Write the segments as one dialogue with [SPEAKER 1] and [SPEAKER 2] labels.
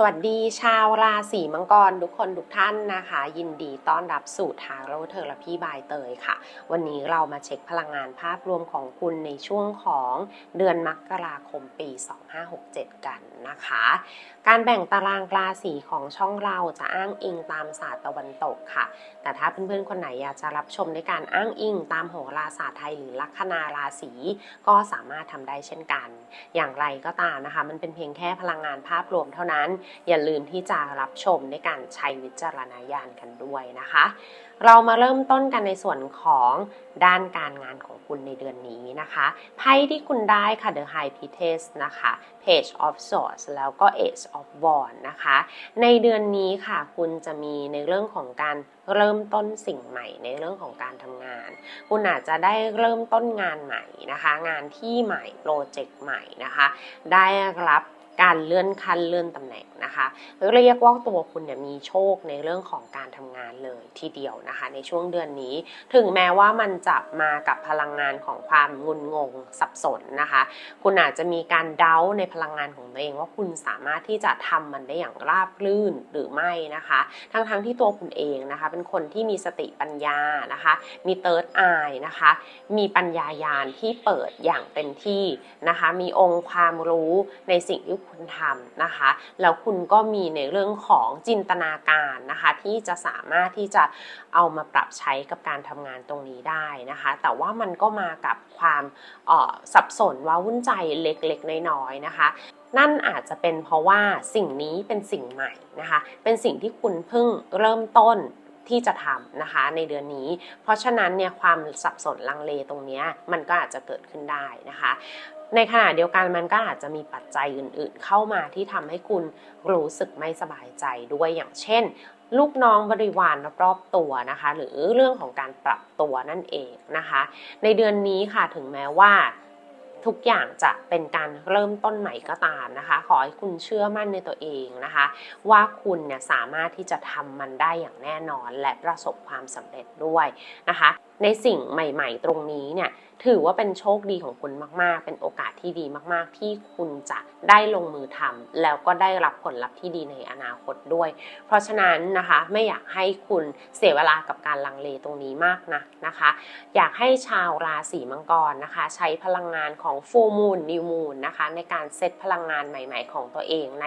[SPEAKER 1] สวัสดีชาวราศีมังกรทุกคนทุกท่านนะคะ ยินดีต้อนรับสู่ทาโร่เทอราพีบายเตยค่ะ วันนี้เรามาเช็คพลังงานภาพรวมของคุณในช่วงของเดือนมกราคมปี 2567 กันนะคะ การแบ่งตารางราศีของช่องเราจะอ้างอิงตามศาสตร์ตะวันตกค่ะ แต่ถ้าเพื่อนๆคนไหนอยากจะรับชมในการอ้างอิงตามโหราศาสตร์ไทยหรือลัคนาราศีก็สามารถทำได้เช่นกัน อย่างไรก็ตามนะคะ มันเป็นเพียงแค่พลังงานภาพรวมเท่านั้นอย่าลืมที่จะรับชมในการใช้วิจารณญาณกันด้วยนะคะ เรามาเริ่มต้นกันในส่วนของด้านการงานของคุณในเดือนนี้นะคะไพ่ที่คุณได้ค่ะ The High Priestess นะคะ Page of Swords แล้วก็ Ace of Wands นะคะ ในเดือนนี้ค่ะคุณจะมีในเรื่องของการเริ่มต้นสิ่งใหม่ในเรื่องของการทำงาน คุณอาจจะได้เริ่มต้นงานใหม่นะคะ งานที่ใหม่โปรเจกต์ใหม่นะคะ ได้รับ การเลื่อนขั้นเลื่อนตำแหน่งนะคะเรียกว่าตัวคุณเนี่ยมีโชคในเรื่องของการทำงานเลยทีเดียวนะคะ ในช่วงเดือนนี้ ถึงแม้ว่ามันจะมากับพลังงานของความงุนงงสับสนนะคะ คุณอาจจะมีการเดาในพลังงานของตัวเองว่าคุณสามารถที่จะทำมันได้อย่างราบรื่นหรือไม่นะคะ ทั้งๆทที่ตัวคุณเองนะคะ เป็นคนที่มีสติปัญญานะคะ มีเติร์ดอายนะคะ มีปัญญายาณที่เปิดอย่างเต็มที่นะคะ มีองค์ความรู้ในสิ่งที่คุณทำนะคะ แล้วคุณก็มีในเรื่องของจินตนาการนะคะ ที่จะสามารถที่จะเอามาปรับใช้กับการทำงานตรงนี้ได้นะคะ แต่ว่ามันก็มากับความออสับสนว้าวุ่นใจเล็กๆ น้อยๆนะคะนั่นอาจจะเป็นเพราะว่าสิ่งนี้เป็นสิ่งใหม่นะคะ เป็นสิ่งที่คุณเพิ่งเริ่มต้นที่จะทำนะคะในเดือนนี้ เพราะฉะนั้นเนี่ยความสับสนลังเลตรงนี้มันก็อาจจะเกิดขึ้นได้นะคะ ในขณะเดียวกันมันก็อาจจะมีปัจจัยอื่นๆ เข้ามาที่ทำให้คุณรู้สึกไม่สบายใจด้วยอย่างเช่น ลูกน้องบริวารรอบๆตัวนะคะ หรือเรื่องของการปรับตัวนั่นเองนะคะ ในเดือนนี้ค่ะถึงแม้ว่าทุกอย่างจะเป็นการเริ่มต้นใหม่ก็ตามนะคะ ขอให้คุณเชื่อมั่นในตัวเองนะคะ ว่าคุณเนี่ยสามารถที่จะทำมันได้อย่างแน่นอนและประสบความสำเร็จด้วยนะคะ ในสิ่งใหม่ ๆ ตรงนี้เนี่ยถือว่าเป็นโชคดีของคุณมาก ๆ เป็นโอกาสที่ดีมาก ๆ ที่คุณจะได้ลงมือทำแล้วก็ได้รับผลลัพธ์ที่ดีในอนาคตด้วย เพราะฉะนั้นนะคะไม่อยากให้คุณเสียเวลากับการลังเลตรงนี้มากนะนะคะ อยากให้ชาวราศีมังกรนะคะ ใช้พลังงานของ full moon new moon นะคะ ในการเซตพลังงานใหม่ ๆ ของตัวเองใน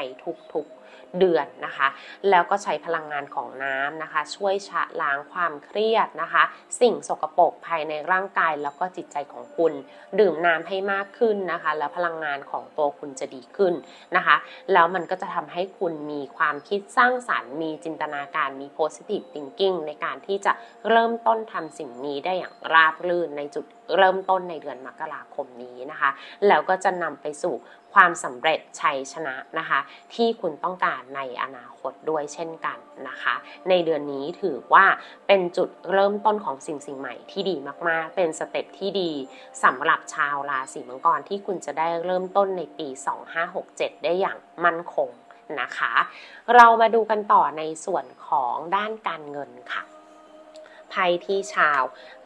[SPEAKER 1] ทุกๆเดือนนะคะ แล้วก็ใช้พลังงานของน้ำนะคะ ช่วยชะล้างความเครียดนะคะ สิ่งสกกปรกภายในร่างกายแล้วก็จิตใจของคุณ ดื่มน้ำให้มากขึ้นนะคะ แล้วพลังงานของตัวคุณจะดีขึ้นนะคะ แล้วมันก็จะทำให้คุณมีความคิดสร้างสรรค์ มีจินตนาการมี positive thinking ในการที่จะเริ่มต้นทำสิ่งนี้ได้อย่างราบรื่นในจุด เริ่มต้นในเดือนมกราคมนี้นะคะ แล้วก็จะนำไปสู่ความสำเร็จชัยชนะนะคะ ที่คุณต้องการในอนาคตด้วยเช่นกันนะคะ ในเดือนนี้ถือว่าเป็นจุดเริ่มต้นของสิ่งสิ่งใหม่ที่ดีมากๆ เป็นสเต็ปที่ดีสำหรับชาวราศีมังกรที่คุณจะได้เริ่มต้นในปี 2567 ได้อย่างมั่นคงนะคะ เรามาดูกันต่อในส่วนของด้านการเงินค่ะ ไพ่ที่ชาว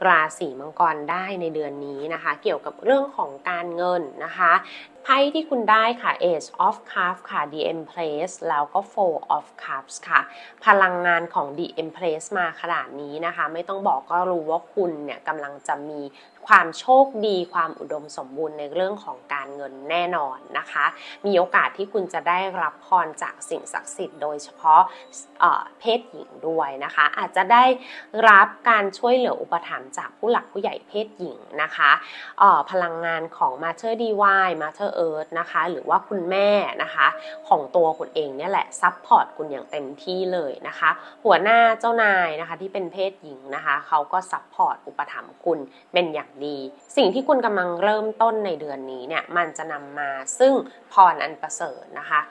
[SPEAKER 1] ราศีมังกรได้ในเดือนนี้นะคะ เกี่ยวกับเรื่องของการเงินนะคะ ไพ่ที่คุณได้ค่ะ Ace of Cups ค่ะ The Empress แล้วก็ Four of Cups ค่ะ พลังงานของ The Empress มาขนาดนี้นะคะ ไม่ต้องบอกก็รู้ว่าคุณเนี่ยกำลังจะมีความโชคดีความอุดมสมบูรณ์ในเรื่องของการเงินแน่นอนนะคะ มีโอกาสที่คุณจะได้รับพรจากสิ่งศักดิ์สิทธิ์โดยเฉพาะเเพศหญิงด้วยนะคะ อาจจะได้รับการช่วยเหลืออุปถัมภ์จากผู้หลักผู้ใหญ่เพศหญิงนะคะพลังงานของ Mater Divine Mater Earth นะคะ หรือว่าคุณแม่นะคะ ของตัวคุณเองเนี่ยแหละซัพพอร์ตคุณอย่างเต็มที่เลยนะคะ หัวหน้าเจ้านายนะคะที่เป็นเพศหญิงนะคะเขาก็ซัพพอร์ตอุปถัมภ์คุณเป็นอย่างดี สิ่งที่คุณกำลังเริ่มต้นในเดือนนี้เนี่ยมันจะนำมาซึ่ง พรอันประเสริฐนะคะ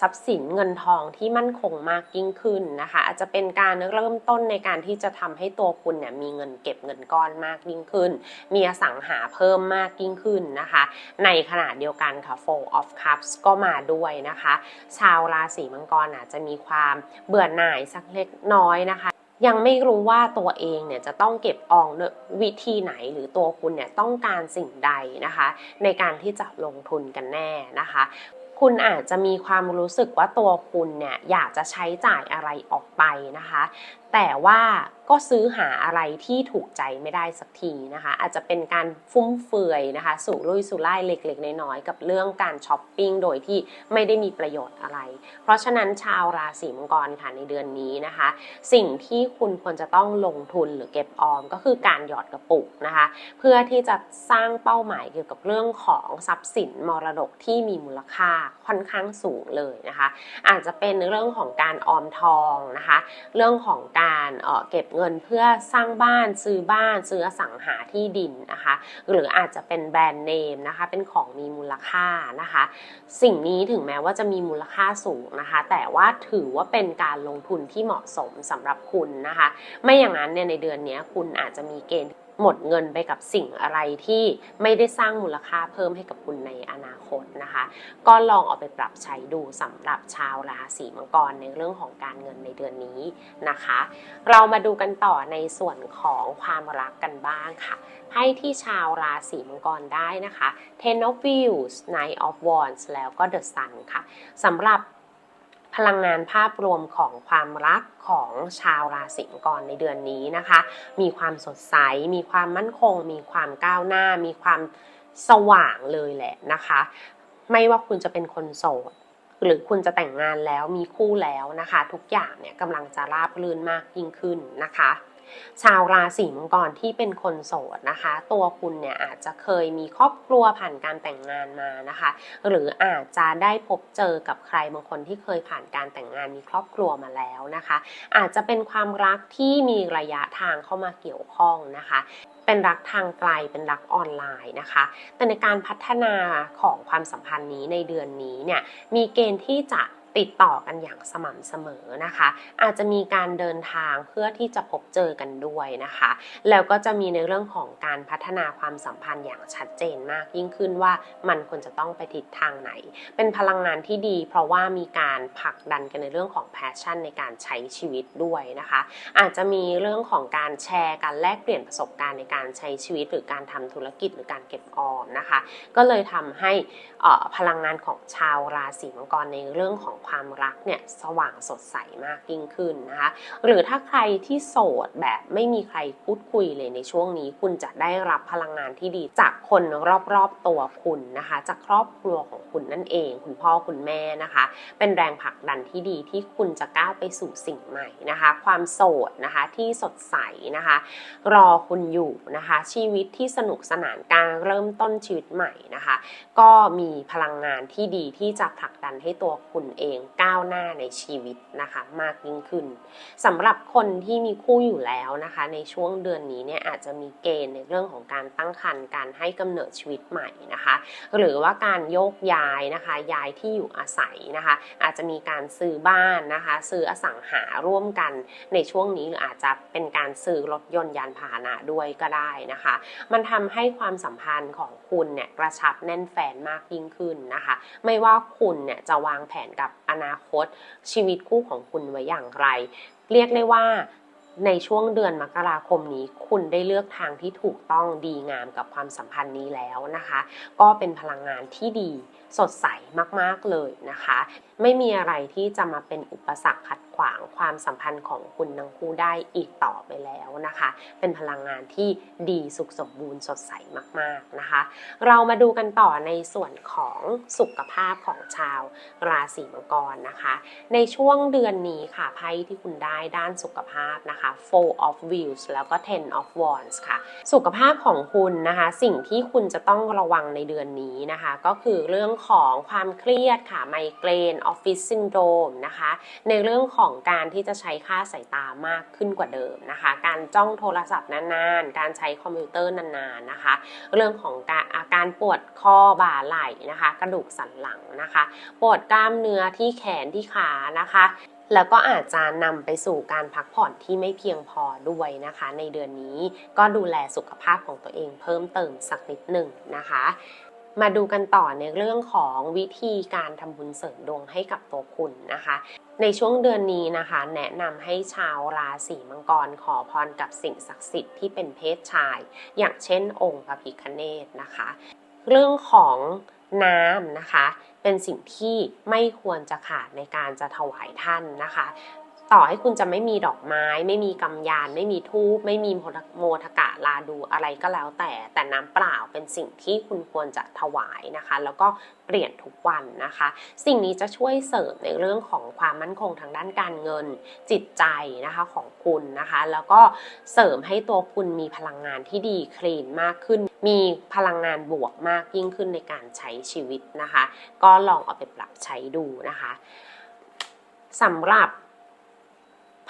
[SPEAKER 1] ทรัพย์สินเงินทองที่มั่นคงมากยิ่งขึ้นนะคะ อาจจะเป็นการเริ่มต้นในการที่จะทำให้ตัวคุณเนี่ยมีเงินเก็บเงินก้อนมากยิ่งขึ้น มีอสังหาเพิ่มมากยิ่งขึ้นนะคะ ในขณะเดียวกันค่ะ Four of Cups ก็มาด้วยนะคะ ชาวราศีมังกรอาจจะมีความเบื่อหน่ายสักเล็กน้อยนะคะ ยังไม่รู้ว่าตัวเองเนี่ยจะต้องเก็บออมวิธีไหนหรือตัวคุณเนี่ยต้องการสิ่งใดนะคะ ในการที่จะลงทุนกันแน่นะคะคุณอาจจะมีความรู้สึกว่าตัวคุณเนี่ยอยากจะใช้จ่ายอะไรออกไปนะคะแต่ว่าก็ซื้อหาอะไรที่ถูกใจไม่ได้สักทีนะคะ อาจจะเป็นการฟุ่มเฟือยนะคะสู่รุ่ยสู่ไล่เล็กๆ น้อยๆกับเรื่องการช้อปปิ้งโดยที่ไม่ได้มีประโยชน์อะไร เพราะฉะนั้นชาวราศีมังกรค่ะในเดือนนี้นะคะ สิ่งที่คุณควรจะต้องลงทุนหรือเก็บออมก็คือการหยอดกระปุกนะคะ เพื่อที่จะสร้างเป้าหมายเกี่ยวกับเรื่องของทรัพย์สินมรดกที่มีมูลค่าค่อนข้างสูงเลยนะคะ อาจจะเป็นเรื่องของการออมทองนะคะ เรื่องของการเอ่อเก็บเงินเพื่อสร้างบ้านซื้อบ้านซื้ออสังหาที่ดินนะคะ หรืออาจจะเป็นแบรนด์เนมนะคะเป็นของมีมูลค่านะคะ สิ่งนี้ถึงแม้ว่าจะมีมูลค่าสูงนะคะ แต่ว่าถือว่าเป็นการลงทุนที่เหมาะสมสำหรับคุณนะคะ ไม่อย่างนั้นเนี่ยในเดือนนี้คุณอาจจะมีเกณฑ์ หมดเงินไปกับสิ่งอะไรที่ไม่ได้สร้างมูลค่าเพิ่มให้กับคุณในอนาคตนะคะ ก็ลองเอาไปปรับใช้ดูสำหรับชาวราศีมังกรในเรื่องของการเงินในเดือนนี้นะคะ เรามาดูกันต่อในส่วนของความรักกันบ้างค่ะไพ่ที่ชาวราศีมังกรได้นะคะ Ten of Wheels Knight of Wands แล้วก็ The Sun ค่ะสำหรับ พลังงานภาพรวมของความรักของชาวราศีมังกรในเดือนนี้นะคะ มีความสดใส มีความมั่นคง มีความก้าวหน้า มีความสว่างเลยแหละนะคะ ไม่ว่าคุณจะเป็นคนโสดหรือคุณจะแต่งงานแล้วมีคู่แล้วนะคะ ทุกอย่างเนี่ยกำลังจะราบรื่นมากยิ่งขึ้นนะคะ ชาวราศีมังกรที่เป็นคนโสดนะคะ ตัวคุณเนี่ยอาจจะเคยมีครอบครัวผ่านการแต่งงานมานะคะ หรืออาจจะได้พบเจอกับใครบางคนที่เคยผ่านการแต่งงานมีครอบครัวมาแล้วนะคะ อาจจะเป็นความรักที่มีระยะทางเข้ามาเกี่ยวข้องนะคะเป็นรักทางไกลเป็นรักออนไลน์นะคะ แต่ในการพัฒนาของความสัมพันธ์นี้ในเดือนนี้เนี่ยมีเกณฑ์ที่จะ ติดต่อกันอย่างสม่ำเสมอนะคะ อาจจะมีการเดินทางเพื่อที่จะพบเจอกันด้วยนะคะ แล้วก็จะมีในเรื่องของการพัฒนาความสัมพันธ์อย่างชัดเจนมากยิ่งขึ้นว่ามันควรจะต้องไปทิศทางไหน เป็นพลังงานที่ดี เพราะว่ามีการผลักดันกันในเรื่องของแพชชั่นในการใช้ชีวิตด้วยนะคะ อาจจะมีเรื่องของการแชร์การแลกเปลี่ยนประสบการณ์ในการใช้ชีวิต หรือการทำธุรกิจหรือการเก็บออมนะคะ ก็เลยทำให้พลังงานของชาวราศีมังกรในเรื่องของความรักเนี่ยสว่างสดใสมากยิ่งขึ้นนะคะ หรือถ้าใครที่โสดแบบไม่มีใครพูดคุยเลยในช่วงนี้ คุณจะได้รับพลังงานที่ดีจากคนรอบๆตัวคุณนะคะ จากครอบครัวของคุณนั่นเอง คุณพ่อคุณแม่นะคะ เป็นแรงผลักดันที่ดีที่คุณจะก้าวไปสู่สิ่งใหม่นะคะ ความโสดนะคะที่สดใสนะคะ รอคุณอยู่นะคะ ชีวิตที่สนุกสนานการเริ่มต้นชีวิตใหม่นะคะ ก็มีพลังงานที่ดีที่จะผลักดันให้ตัวคุณเองก้าวหน้าในชีวิตนะคะมากยิ่งขึ้นสำหรับคนที่มีคู่อยู่แล้วนะคะ ในช่วงเดือนนี้เนี่ยอาจจะมีเกณฑ์ในเรื่องของการตั้งครรภ์การให้กำเนิดชีวิตใหม่นะคะ หรือว่าการโยกย้ายนะคะย้ายที่อยู่อาศัยนะคะ อาจจะมีการซื้อบ้านนะคะ ซื้ออสังหาร่วมกันในช่วงนี้หรืออาจจะเป็นการซื้อรถยนต์ยานพาหนะด้วยก็ได้นะคะ มันทำให้ความสัมพันธ์ของคุณเนี่ยกระชับแน่นแฟนมากยิ่งขึ้นนะคะ ไม่ว่าคุณเนี่ยจะวางแผนกับ อนาคตชีวิตคู่ของคุณไว้อย่างไร เรียกได้ว่า ในช่วงเดือนมกราคมนี้ คุณได้เลือกทางที่ถูกต้องดีงามกับความสัมพันธ์นี้แล้วนะคะ ก็เป็นพลังงานที่ดีสดใสมากๆเลยนะคะ ไม่มีอะไรที่จะมาเป็นอุปสรรคขัดขวางความสัมพันธ์ของคุณทั้งคู่ได้อีกต่อไปแล้วนะคะ เป็นพลังงานที่ดีสุขสมบูรณ์สดใสมากๆนะคะ เรามาดูกันต่อในส่วนของสุขภาพของชาวราศีมังกรนะคะ ในช่วงเดือนนี้ค่ะไพ่ที่คุณได้ด้านสุขภาพนะคะ Four of Wheels แล้วก็ Ten of Wands ค่ะ สุขภาพของคุณนะคะ สิ่งที่คุณจะต้องระวังในเดือนนี้นะคะ ก็คือเรื่องของความเครียดค่ะ ไมเกรน ออฟฟิศซินโดรมนะคะ ในเรื่องของการที่จะใช้ค่าสายตามากขึ้นกว่าเดิมนะคะ การจ้องโทรศัพท์นานๆ การใช้คอมพิวเตอร์นานๆนะคะ เรื่องของการอาการปวดข้อบ่าไหล่นะคะ กระดูกสันหลังนะคะ ปวดกล้ามเนื้อที่แขนที่ขานะคะ แล้วก็อาจจะนำไปสู่การพักผ่อนที่ไม่เพียงพอด้วยนะคะ ในเดือนนี้ก็ดูแลสุขภาพของตัวเองเพิ่มเติมสักนิดหนึ่งนะคะ มาดูกันต่อในเรื่องของวิธีการทำบุญเสริมดวงให้กับตัวคุณนะคะในช่วงเดือนนี้นะคะ แนะนำให้ชาวราศีมังกรขอพรกับสิ่งศักดิ์สิทธิ์ที่เป็นเพศชาย อย่างเช่นองค์พระพิคเนตนะคะ เรื่องของ น้ำนะคะ เป็นสิ่งที่ไม่ควรจะขาดในการจะถวายท่านนะคะ ต่อให้คุณจะไม่มีดอกไม้ ไม่มีกำยาน ไม่มีทูบไม่มีโมทกะลาดูอะไรก็แล้วแต่ แต่น้ำเปล่าเป็นสิ่งที่คุณควรจะถวายนะคะ แล้วก็เปลี่ยนทุกวันนะคะ สิ่งนี้จะช่วยเสริมในเรื่องของความมั่นคงทางด้านการเงินจิตใจนะคะของคุณนะคะ แล้วก็เสริมให้ตัวคุณมีพลังงานที่ดีคลีนมากขึ้น มีพลังงานบวกมากยิ่งขึ้นในการใช้ชีวิตนะคะ ก็ลองเอาไปปรับใช้ดูนะคะสำหรับ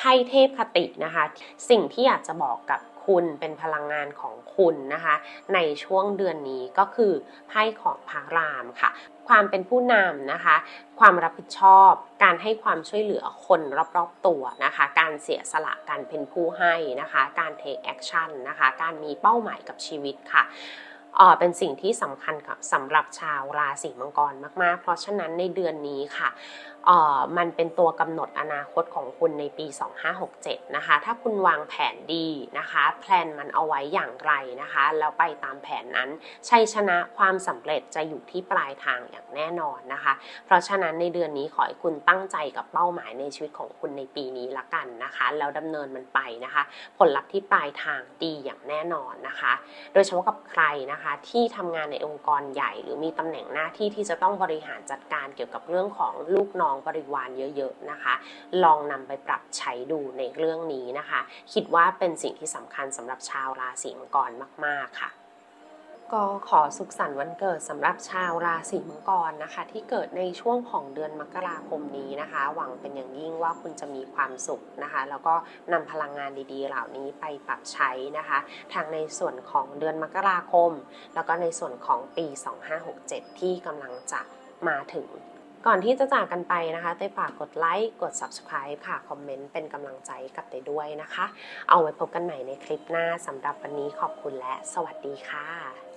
[SPEAKER 1] ไพ่เทพคตินะคะ สิ่งที่อยากจะบอกกับคุณเป็นพลังงานของคุณนะคะ ในช่วงเดือนนี้ก็คือไพ่ของพระรามค่ะ ความเป็นผู้นำนะคะ ความรับผิดชอบ การให้ความช่วยเหลือคนรอบๆตัวนะคะ การเสียสละการเป็นผู้ให้นะคะ การ take action นะคะ การมีเป้าหมายกับชีวิตค่ะเป็นสิ่งที่สำคัญกับสำหรับชาวราศีมังกรมากๆ เพราะฉะนั้นในเดือนนี้ค่ะมันเป็นตัวกำหนดอนาคตของคุณในปี 2567 นะคะ ถ้าคุณวางแผนดีนะคะ แพลนมันเอาไว้อย่างไรนะคะ แล้วไปตามแผนนั้น ชัยชนะความสำเร็จจะอยู่ที่ปลายทางอย่างแน่นอนนะคะ เพราะฉะนั้นในเดือนนี้ขอให้คุณตั้งใจกับเป้าหมายในชีวิตของคุณในปีนี้ละกันนะคะ แล้วดำเนินมันไปนะคะ ผลลัพธ์ที่ปลายทางดีอย่างแน่นอนนะคะ โดยเฉพาะกับใครนะคะที่ทำงานในองค์กรใหญ่ หรือมีตำแหน่งหน้าที่ที่จะต้องบริหารจัดการเกี่ยวกับเรื่องของลูกน้ององบริวารเยอะๆนะคะ ลองนำไปปรับใช้ดูในเรื่องนี้นะคะ คิดว่าเป็นสิ่งที่สำคัญสำหรับชาวราศีมังกรมากๆค่ะก็ขอสุขสันต์วันเกิดสำหรับชาวราศีมังกรนะคะ ที่เกิดในช่วงของเดือนมกราคมนี้นะคะ หวังเป็นอย่างยิ่งว่าคุณจะมีความสุขนะคะ แล้วก็นำพลังงานดีๆ เหล่านี้ไปปรับใช้นะคะ ทางในส่วนของเดือนมกราคม แล้วก็ในส่วนของปี 2567 ที่กำลังจะมาถึง ก่อนที่จะจากกันไปนะคะเต้ฝากกดไลค์ กด subscribe ค่ะ คอมเมนต์เป็นกำลังใจกับเต้ด้วยนะคะ เอาไว้พบกันใหม่ในคลิปหน้าสำหรับวันนี้ขอบคุณและสวัสดีค่ะ